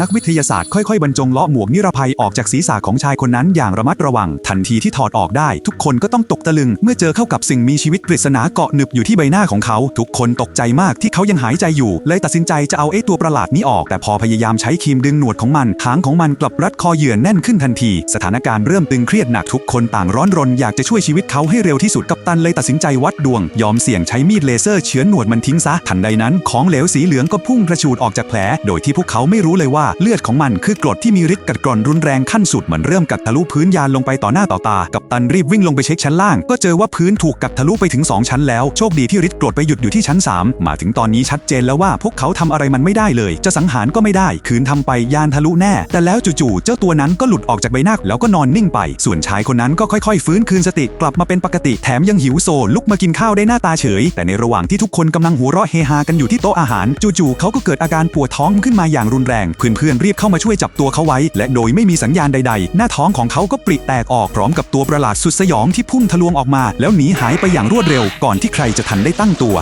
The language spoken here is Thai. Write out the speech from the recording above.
นักวิทยาศาสตร์ค่อยๆบรรจงเลาะหมวกนิรภัยออกจากศีรษะของชายคนนั้นอย่างระมัดระวัง ทันทีที่ถอดออกได้ ทุกคนก็ต้องตกตะลึง เมื่อเจอเข้ากับสิ่งมีชีวิตปริศนาเกาะหนึบอยู่ที่ใบหน้าของเขา ทุกคนตกใจมากที่เขายังหายใจอยู่ เลยตัดสินใจจะเอาไอ้ตัวประหลาดนี้ออก แต่พอพยายามใช้ครีมดึงหนวดของมันหางของมันกลับรัดคอเหยื่อแน่นขึ้นทันที สถานการณ์เริ่มตึงเครียดหนักทุกคนต่างร้อนรนอยากจะช่วยชีวิตเขาให้เร็วที่สุดกัปตันเลยตัดสินใจวัดดวง ยอมเสี่ยงใช้มีดเลเซอร์เฉือนหนวดมันทิ้งซะทันใดนั้นของเหลวสีเหลืองก็พุ่งกระฉูดออกจากแผลโดยที่พวกเขาไม่รู้เลยว่าเลือดของมันคือกรดที่มีฤทธิ์กัดกร่อนรุนแรงขั้นสุดเหมือนเริ่มกัดทะลุพื้นยานลงไปต่อหน้าต่อตา กัปตันรีบวิ่งลงไปเช็คชั้นล่าง ก็เจอว่าพื้นถูกกัดทะลุไปถึง 2 ชั้นแล้ว โชคดีที่ฤทธิ์กรดไปหยุดอยู่ที่ชั้น 3 มาถึงตอนนี้ชัดเจนแล้วว่าพวกเขาทำอะไรมันไม่ได้เลย จะสังหารก็ไม่ได้ คืนทำไปยานทะลุแน่ แต่แล้วจู่ๆเจ้าตัวนั้นก็หลุดออกจากใบหน้าแล้วก็นอนนิ่งไป ส่วนชายคนนั้นก็ค่อยๆ ฟื้นคืนสติกลับมาเป็นปกติแถมยังหิวโซลุกมากินข้าวได้หน้าตาเฉย แต่ในระหว่างที่ทุกคนกำลังหัวเราะเฮฮากันอยู่ที่โต๊ะอาหาร จู่ๆเขาก็เกิดอาการปวดท้องขึ้นมาอย่างรุนแรงเพื่อนๆรีบเข้ามาช่วยจับตัวเขาไว้ และโดยไม่มีสัญญาณใดๆ หน้าท้องของเขาก็ปริแตกออกพร้อมกับตัวประหลาดสุดสยองที่พุ่งทะลวงออกมา แล้วหนีหายไปอย่างรวดเร็วก่อนที่ใครจะทันได้ตั้งตัว